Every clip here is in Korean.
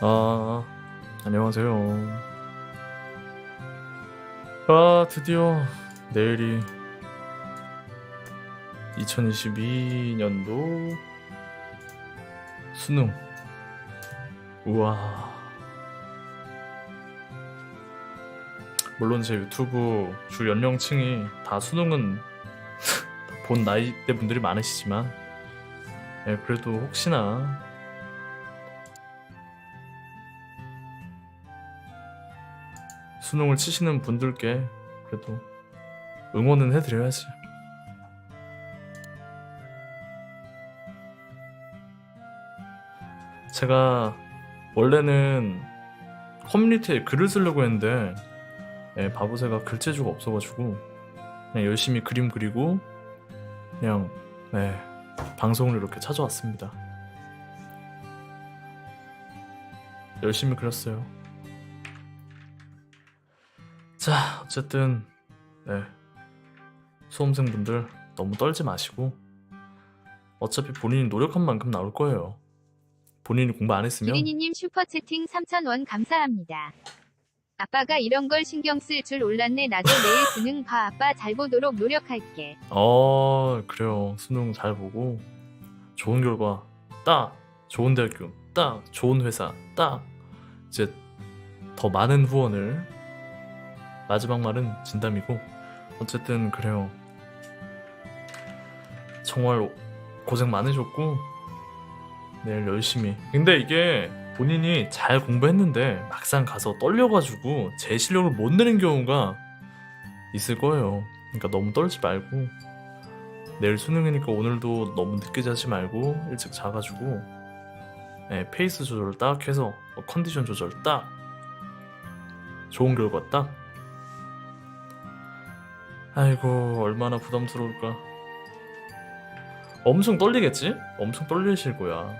아, 안녕하세요. 아, 드디어 내일이 2022년도 수능. 우와. 물론 제 유튜브 주 연령층이 다 수능은 본 나이대 분들이 많으시지만, 예, 그래도 혹시나 수능을 치시는 분들께 그래도 응원은 해드려야지. 제가 원래는 커뮤니티에 글을 쓰려고 했는데 예, 바보새가 글재주가 없어가지고 그냥 열심히 그림 그리고 그냥 네, 방송을 이렇게 찾아왔습니다. 열심히 그렸어요. 어쨌든 네. 수험생분들 너무 떨지 마시고 어차피 본인이 노력한 만큼 나올 거예요. 본인이 공부 안 했으면 기린이님 슈퍼채팅 3,000원 감사합니다. 아빠가 이런 걸 신경 쓸 줄 몰랐네. 나도 내일 수능 봐. 아빠 잘 보도록 노력할게. 어 그래요 수능 잘 보고 좋은 결과 딱 좋은 대학교 딱 좋은 회사 딱 이제 더 많은 후원을 마지막 말은 진담이고 어쨌든 그래요. 정말 고생 많으셨고 내일 열심히. 근데 이게 본인이 잘 공부했는데 막상 가서 떨려가지고 제 실력을 못 내는 경우가 있을 거예요. 그러니까 너무 떨지 말고 내일 수능이니까 오늘도 너무 늦게 자지 말고 일찍 자가지고 네, 페이스 조절 딱 해서 어, 컨디션 조절 딱 좋은 결과 딱 아이고 얼마나 부담스러울까 엄청 떨리겠지? 엄청 떨리실 거야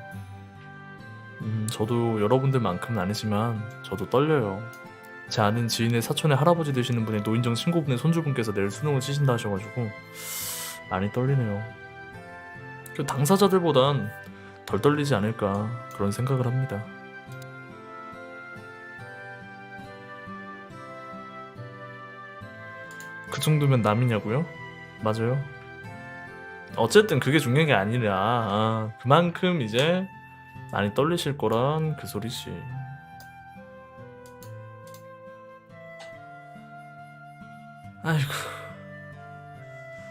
음, 저도 여러분들만큼은 아니지만 저도 떨려요 제 아는 지인의 사촌의 할아버지 되시는 분의 노인정 친구분의 손주분께서 내일 수능을 치신다 하셔가지고 많이 떨리네요. 그 당사자들보단 덜 떨리지 않을까 그런 생각을 합니다. 정도면 남이냐고요? 맞아요. 어쨌든 그게 중요한 게 아니라 아, 그만큼 이제 많이 떨리실 거란 그 소리지. 아이고.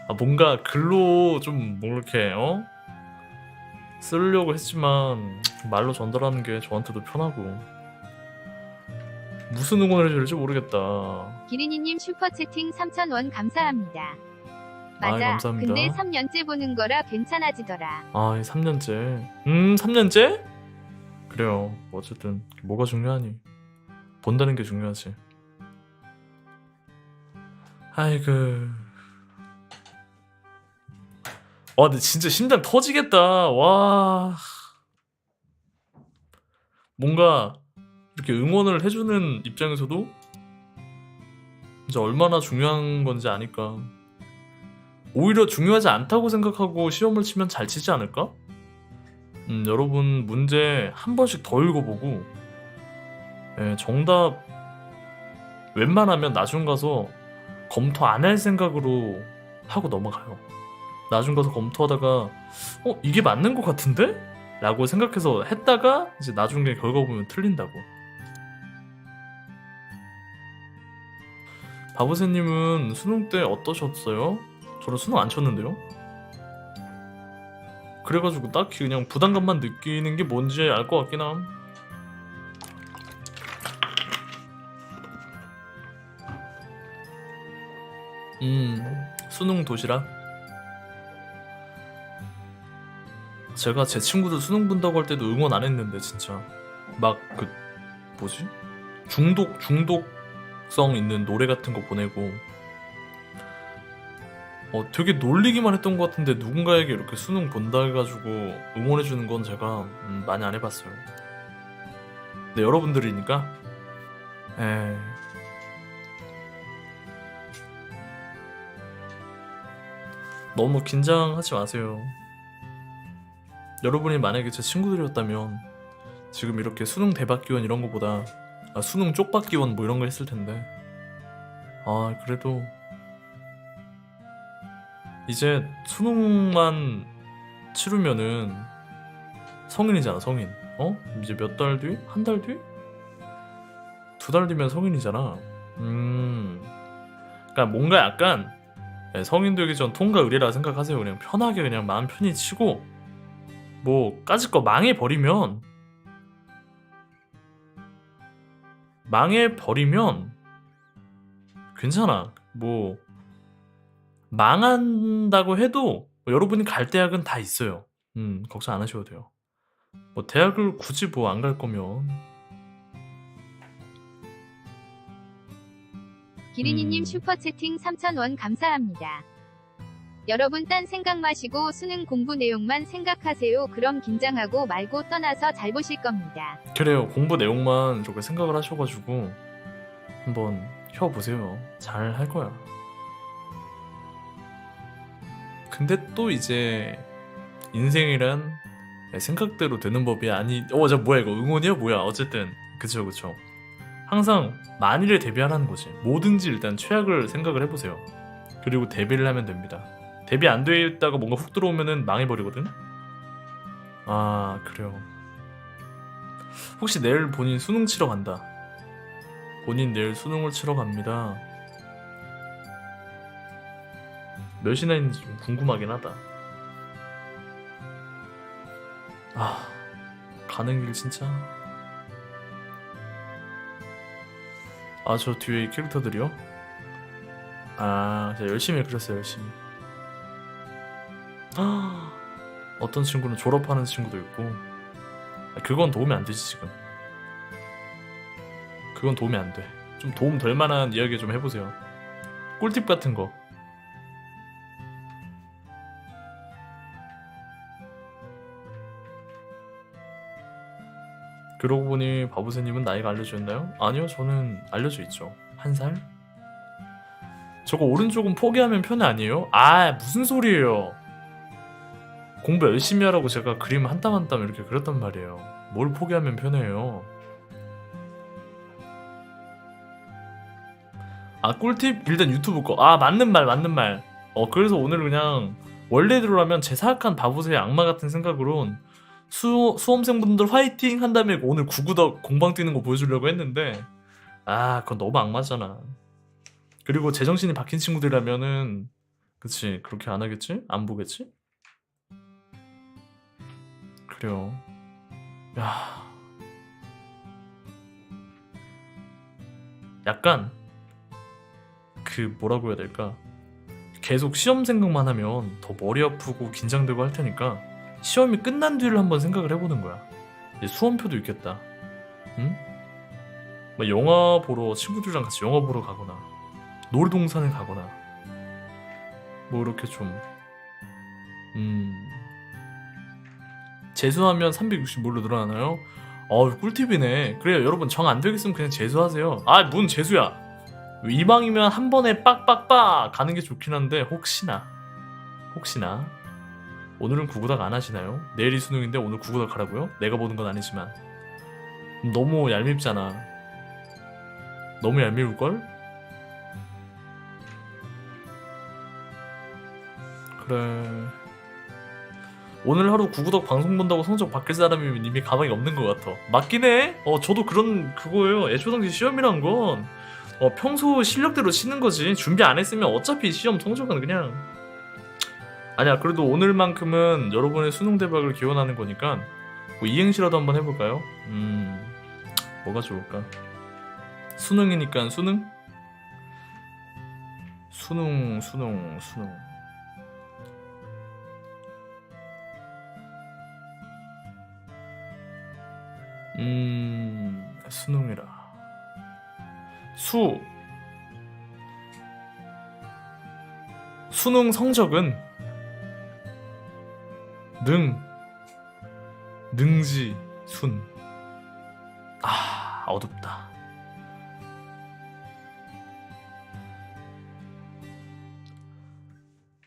아, 뭔가 글로 좀뭐 이렇게 어 쓰려고 했지만 말로 전달하는 게 저한테도 편하고 무슨 응원을 해야 될지 모르겠다. 기린이님 슈퍼채팅 3,000원 감사합니다. 맞아. 감사합니다. 근데 3년째 보는 거라 괜찮아지더라. 아, 3년째. 음, 3년째? 그래요. 어쨌든 뭐가 중요하니? 본다는 게 중요하지. 아이고. 와, 근데 진짜 심장 터지겠다. 와. 뭔가 이렇게 응원을 해주는 입장에서도 진짜 얼마나 중요한 건지 아니까. 오히려 중요하지 않다고 생각하고 시험을 치면 잘 치지 않을까? 음, 여러분 문제 한 번씩 더 읽어보고 예, 정답 웬만하면 나중 가서 검토 안 할 생각으로 하고 넘어가요. 나중 가서 검토하다가 어 이게 맞는 것 같은데? 라고 생각해서 했다가 이제 나중에 결과 보면 틀린다고. 바보새님은 수능 때 어떠셨어요? 저는 수능 안 쳤는데요. 그래가지고 딱히 그냥 부담감만 느끼는 게 뭔지 알 것 같긴 함. 음, 수능 도시락. 제가 제 친구들 수능 본다고 할 때도 응원 안 했는데 진짜 막 그 뭐지? 중독 중독 성 있는 노래 같은 거 보내고 어, 되게 놀리기만 했던 것 같은데 누군가에게 이렇게 수능 본다 해가지고 응원해주는 건 제가 음, 많이 안 해봤어요. 근데 여러분들이니까, 에 너무 긴장하지 마세요. 여러분이 만약에 제 친구들이었다면 지금 이렇게 수능 대박 기원 이런 거보다 아, 수능 쪽박 기원 뭐 이런 거 했을 텐데. 아 그래도 이제 수능만 치르면은 성인이잖아 성인. 어? 이제 몇 달 뒤? 한 달 뒤? 두 달 뒤면 성인이잖아. 음. 그러니까 뭔가 약간 예, 성인 되기 전 통과 의례라 생각하세요. 그냥 편하게 그냥 마음 편히 치고 뭐 까짓 거 망해 버리면 망해 버리면 괜찮아. 뭐 망한다고 해도 뭐 여러분이 갈 대학은 다 있어요. 음 걱정 안 하셔도 돼요. 뭐 대학을 굳이 뭐 안 갈 거면 기린이님 음. 슈퍼채팅 3,000원 감사합니다. 여러분 딴 생각 마시고 수능 공부 내용만 생각하세요. 그럼 긴장하고 말고 떠나서 잘 보실 겁니다. 그래요. 공부 내용만 저렇게 생각을 하셔가지고 한번 혀보세요. 잘 할 거야. 근데 또 이제 인생이란 생각대로 되는 법이 아니. 어, 저 뭐야 이거 응원이야 뭐야? 어쨌든 그쵸 그쵸. 항상 만일에 대비하라는 거지. 뭐든지 일단 최악을 생각을 해보세요. 그리고 대비를 하면 됩니다. 대비 안 돼 있다가 뭔가 훅 들어오면은 망해버리거든. 아 그래요. 혹시 내일 본인 수능 치러 간다. 본인 내일 수능을 치러 갑니다. 몇이나 있는지 좀 궁금하긴 하다. 아, 가는 길 진짜. 아, 저 뒤에 이 캐릭터들이요? 아, 열심히 그렸어요, 열심히. 아, 어떤 친구는 졸업하는 친구도 있고, 아, 그건 도움이 안 되지 지금. 그건 도움이 안 돼. 좀 도움 될 만한 이야기 좀 해보세요. 꿀팁 같은 거. 그러고 보니 바보새님은 나이가 알려졌나요? 아니요, 저는 알려져 있죠. 한 살? 저거 오른쪽은 포기하면 편해 아니에요? 아, 무슨 소리예요? 공부 열심히 하라고 제가 그림 한 땀 한 땀 이렇게 그렸단 말이에요. 뭘 포기하면 편해요? 아 꿀팁 일단 유튜브 거. 아 맞는 말 맞는 말. 어 그래서 오늘 그냥 원래대로라면 제 사악한 바보새의 악마 같은 생각으론 수 수험생분들 화이팅 한 다음에 오늘 구구덕 공방 뛰는 거 보여주려고 했는데 아 그건 너무 악마잖아. 그리고 제정신이 박힌 친구들이라면은 그치 그렇게 안 하겠지? 안 보겠지? 그래요. 야. 약간 그 뭐라고 해야 될까? 계속 시험 생각만 하면 더 머리 아프고 긴장되고 할 테니까 시험이 끝난 뒤를 한번 생각을 해보는 거야. 이제 수험표도 있겠다. 응? 막 영화 보러 친구들이랑 같이 영화 보러 가거나 놀이동산에 가거나 뭐 이렇게 좀 음. 재수하면 360뭘로 늘어나나요? 어 꿀팁이네. 그래요 여러분 정 안 되겠으면 그냥 재수하세요. 아 뭔 재수야? 이방이면 한 번에 빡빡빡 가는 게 좋긴 한데 혹시나 혹시나 오늘은 구구닥 안 하시나요? 내일이 수능인데 오늘 구구닥 하라고요? 내가 보는 건 아니지만 너무 얄밉잖아. 너무 얄미울 걸? 그래. 오늘 하루 구구덕 방송 본다고 성적 바뀔 사람이면 이미 가망이 없는 것 같아. 맞긴 해. 어, 저도 그런 그거예요. 애초 당시 시험이란 건 어, 평소 실력대로 치는 거지. 준비 안 했으면 어차피 시험 성적은 그냥 아니야. 그래도 오늘만큼은 여러분의 수능 대박을 기원하는 거니까 뭐 이행시라도 한번 해볼까요? 음, 뭐가 좋을까? 수능이니까 수능? 수능, 수능, 수능. 음, 수능이라. 수. 수능 성적은 능, 능지, 순. 아, 어둡다.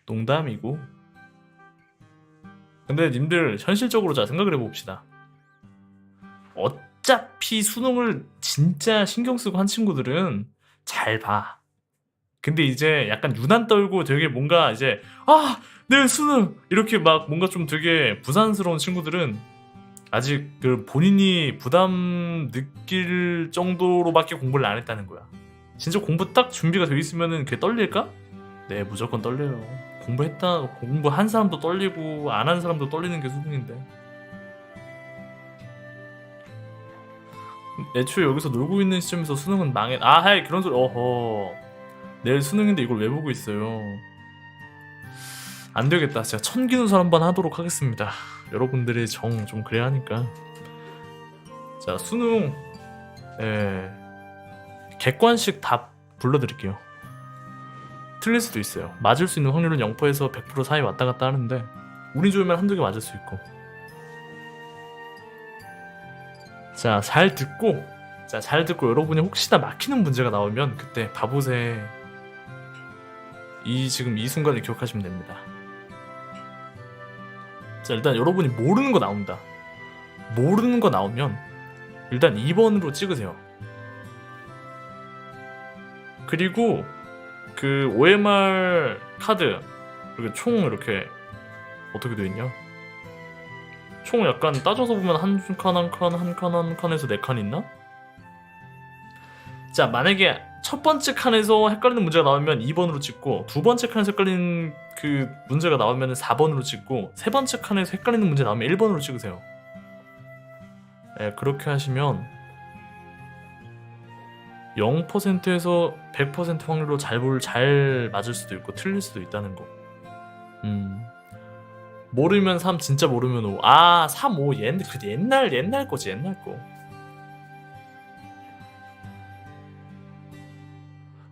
농담이고. 근데 님들 현실적으로 자 생각을 해봅시다. 특히 수능을 진짜 신경 쓰고 한 친구들은 잘 봐. 근데 이제 약간 유난 떨고 되게 뭔가 이제 아, 내 수능 이렇게 막 뭔가 좀 되게 부산스러운 친구들은 아직 그 본인이 부담 느낄 정도로밖에 공부를 안 했다는 거야. 진짜 공부 딱 준비가 돼 있으면은 그게 떨릴까? 네, 무조건 떨려요. 공부했다, 공부한 사람도 떨리고 안 한 사람도 떨리는 게 수능인데. 애초에 여기서 놀고 있는 시점에서 수능은 망해. 아, 하이 그런 소리. 어허. 내일 수능인데 이걸 왜 보고 있어요? 안 되겠다. 제가 천기누설 한번 하도록 하겠습니다. 여러분들의 정 좀 그래야 하니까. 자, 수능. 예. 객관식 답 불러드릴게요. 틀릴 수도 있어요. 맞을 수 있는 확률은 0%에서 100% 사이 왔다 갔다 하는데 운이 좋으면 한두 개 맞을 수 있고. 자, 잘 듣고 자, 잘 듣고 여러분이 혹시나 막히는 문제가 나오면 그때 바보새 이 지금 이 순간을 기억하시면 됩니다. 자, 일단 여러분이 모르는 거 나온다. 모르는 거 나오면 일단 2번으로 찍으세요. 그리고 그 OMR 카드 이렇게 총 이렇게 어떻게 되어 있냐? 총 약간 따져서 보면 한 칸 한 칸 한 칸 한 칸에서 네 칸 있나? 자 만약에 첫 번째 칸에서 헷갈리는 문제가 나오면 2번으로 찍고 두 번째 칸에서 헷갈리는 그 문제가 나오면 4번으로 찍고 세 번째 칸에서 헷갈리는 문제 나오면 1번으로 찍으세요. 네, 그렇게 하시면 0%에서 100% 확률로 잘 볼, 잘 맞을 수도 있고 틀릴 수도 있다는 거. 음. 모르면 3, 진짜 모르면 5. 아, 3, 5. 옛, 그 옛날, 옛날 거지, 옛날 거.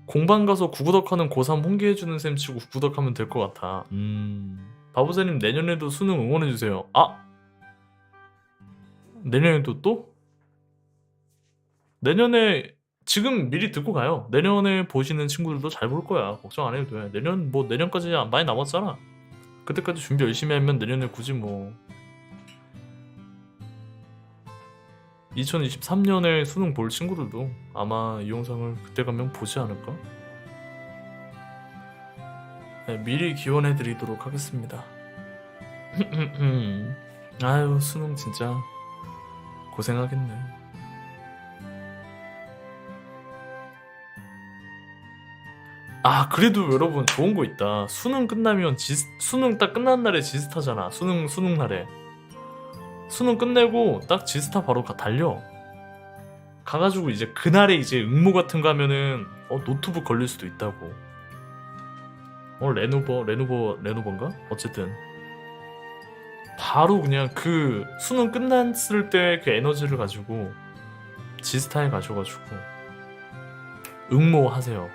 공방 가서 구구덕하는 고3 홍계해주는 셈 치고 구구덕하면 될 것 같아. 음. 바보새님 내년에도 수능 응원해주세요. 아! 내년에도 또? 내년에 지금 미리 듣고 가요. 내년에 보시는 친구들도 잘 볼 거야. 걱정 안 해도 돼. 내년 뭐 내년까지 안 많이 남았잖아. 그때까지 준비 열심히 하면 내년에 굳이 뭐 2023년에 수능 볼 친구들도 아마 이 영상을 그때 가면 보지 않을까? 네, 미리 기원해 드리도록 하겠습니다. 아유 수능 진짜 고생하겠네. 아 그래도 여러분 좋은 거 있다. 수능 끝나면 지, 수능 딱 끝난 날에 지스타잖아. 수능 수능 날에. 수능 끝내고 딱 지스타 바로 가 달려. 가가지고 이제 그날에 이제 응모 같은 거 하면은 어 노트북 걸릴 수도 있다고. 어 레노버 레노버 레노버인가? 어쨌든. 바로 그냥 그 수능 끝났을 때 그 에너지를 가지고 지스타에 가셔가지고 응모 하세요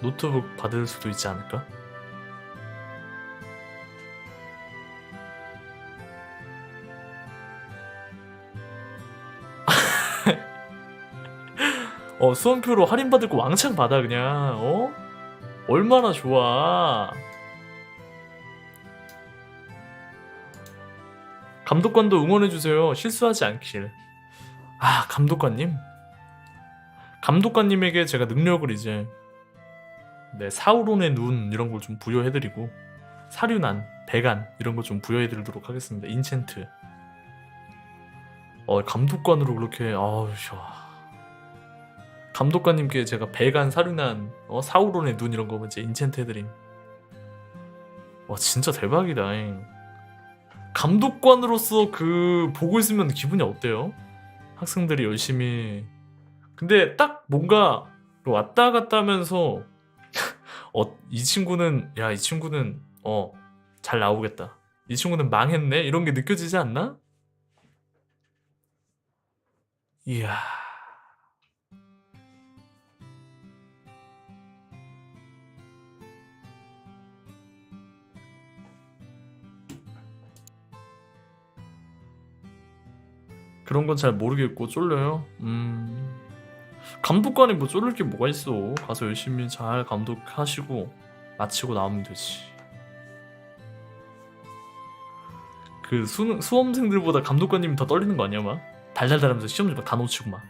노트북 받을 수도 있지 않을까? 어 수험표로 할인 받을 거 왕창 받아 그냥. 어? 얼마나 좋아. 감독관도 응원해 주세요. 실수하지 않길. 아 감독관님? 감독관님에게 제가 능력을 이제 네, 사우론의 눈 이런 걸 좀 부여해드리고 사륜안, 배간 이런 거좀 부여해드리도록 하겠습니다. 인챈트. 어 감독관으로 그렇게 아우 샤. 감독관님께 제가 배간, 사륜안, 어, 사우론의 눈 이런 거 이제 인챈트 해드림. 와 진짜 대박이다. 잉. 감독관으로서 그 보고 있으면 기분이 어때요? 학생들이 열심히 근데 딱 뭔가 왔다 갔다 하면서 어, 이 친구는 야, 이 친구는 어, 잘 나오겠다. 이 친구는 망했네. 이런 게 느껴지지 않나? 이야. 그런 건 잘 모르겠고 쫄려요. 음. 감독관이 뭐 쫄릴 게 뭐가 있어. 가서 열심히 잘 감독하시고 마치고 나오면 되지. 그 수, 수험생들보다 감독관님이 더 떨리는 거 아니야, 막? 달달달하면서 시험 좀다 놓치고 막.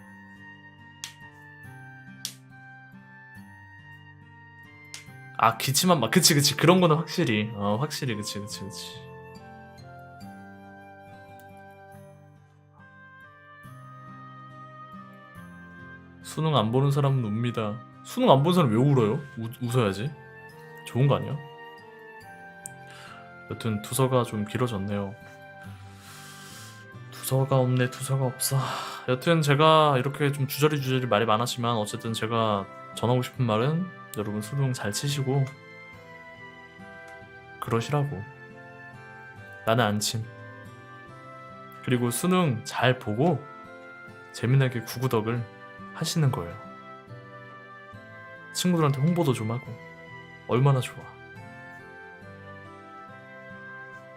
아 기침한 막 그치 그치 그런 거는 확실히 어 확실히 그치 그치 그치 수능 안 보는 사람은 웁니다. 수능 안 본 사람 왜 울어요? 우, 웃어야지. 좋은 거 아니야? 여튼 두서가 좀 길어졌네요. 두서가 없네 두서가 없어. 여튼 제가 이렇게 좀 주저리 주저리 말이 많았지만 어쨌든 제가 전하고 싶은 말은 여러분 수능 잘 치시고 그러시라고. 나는 안 침. 그리고 수능 잘 보고 재미나게 구구덕을 하시는 거예요. 친구들한테 홍보도 좀 하고 얼마나 좋아.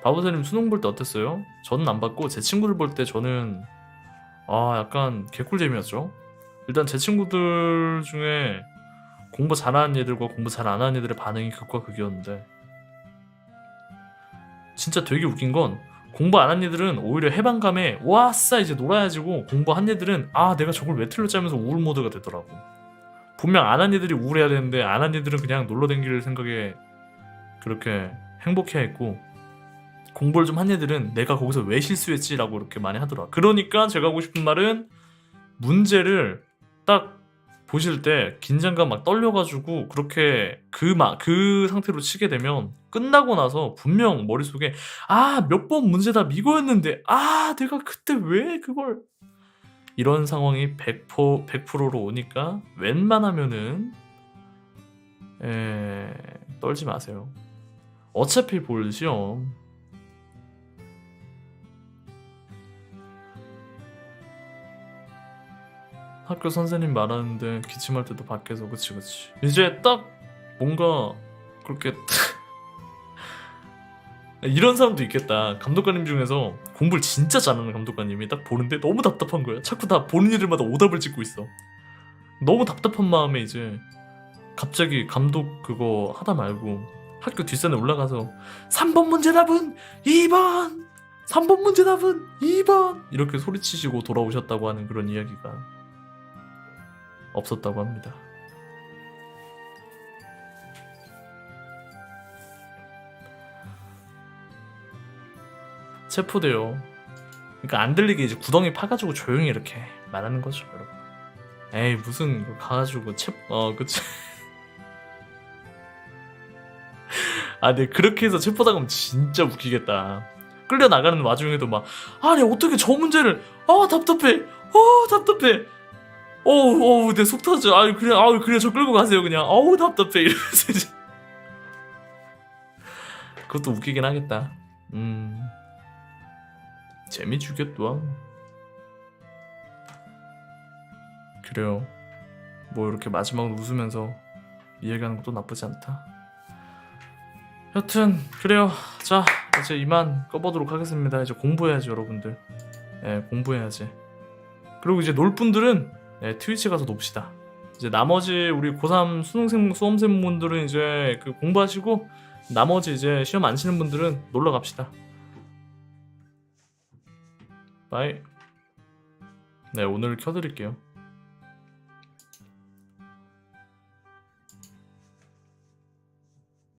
바보사님 수능 볼 때 어땠어요? 저는 안 봤고 제 친구들 볼 때 저는 아 약간 개꿀잼이었죠? 일단 제 친구들 중에 공부 잘하는 애들과 공부 잘 안 하는 애들의 반응이 극과 극이었는데 진짜 되게 웃긴 건 공부 안 한 애들은 오히려 해방감에 와싸 이제 놀아야지고 공부 한 애들은 아 내가 저걸 왜 틀렸지 하면서 우울 모드가 되더라고. 분명 안 한 애들이 우울해야 되는데 안 한 애들은 그냥 놀러 댕길 생각에 그렇게 행복해야 했고 공부를 좀 한 애들은 내가 거기서 왜 실수했지라고 이렇게 많이 하더라. 그러니까 제가 하고 싶은 말은 문제를 딱 보실 때 긴장감 막 떨려가지고 그렇게 그막그 그 상태로 치게 되면 끝나고 나서 분명 머릿속에 아 몇 번 문제다 이거였는데 아 내가 그때 왜 그걸 이런 상황이 100%, 100%로 오니까 웬만하면은 에, 떨지 마세요. 어차피 볼 시험 학교 선생님 말하는데 기침할 때도 밖에서 그치 그치. 이제 딱 뭔가 그렇게 이런 사람도 있겠다. 감독관님 중에서 공부를 진짜 잘하는 감독관님이 딱 보는데 너무 답답한 거야. 자꾸 다 보는 일들마다 오답을 찍고 있어. 너무 답답한 마음에 이제 갑자기 감독 그거 하다 말고 학교 뒷산에 올라가서 3번 문제 답은 2번! 3번 문제 답은 2번! 이렇게 소리치시고 돌아오셨다고 하는 그런 이야기가 없었다고 합니다. 체포돼요. 그러니까 안 들리게 이제 구덩이 파가지고 조용히 이렇게 말하는 거죠, 여러분. 에이 무슨 그 가가지고 체어 그치. 아, 네 그렇게 해서 체포 당하면 진짜 웃기겠다. 끌려 나가는 와중에도 막 아니 어떻게 저 문제를 아 답답해, 어 답답해. 어우, 어우, 내 속 터져. 아유, 그래, 아유, 그래, 저 끌고 가세요, 그냥. 어우, 답답해. 이러면서 이제. 그것도 웃기긴 하겠다. 음. 재미 주겠다. 그래요. 뭐, 이렇게 마지막으로 웃으면서 이야기하는 것도 나쁘지 않다. 여튼, 그래요. 자, 이제 이만 꺼보도록 하겠습니다. 이제 공부해야지, 여러분들. 예, 공부해야지. 그리고 이제 놀 분들은 네, 트위치 가서 놉시다. 이제 나머지 우리 고3 수능생 수험생 분들은 이제 그 공부하시고 나머지 이제 시험 안 치는 분들은 놀러 갑시다. 바이. 네, 오늘 켜드릴게요.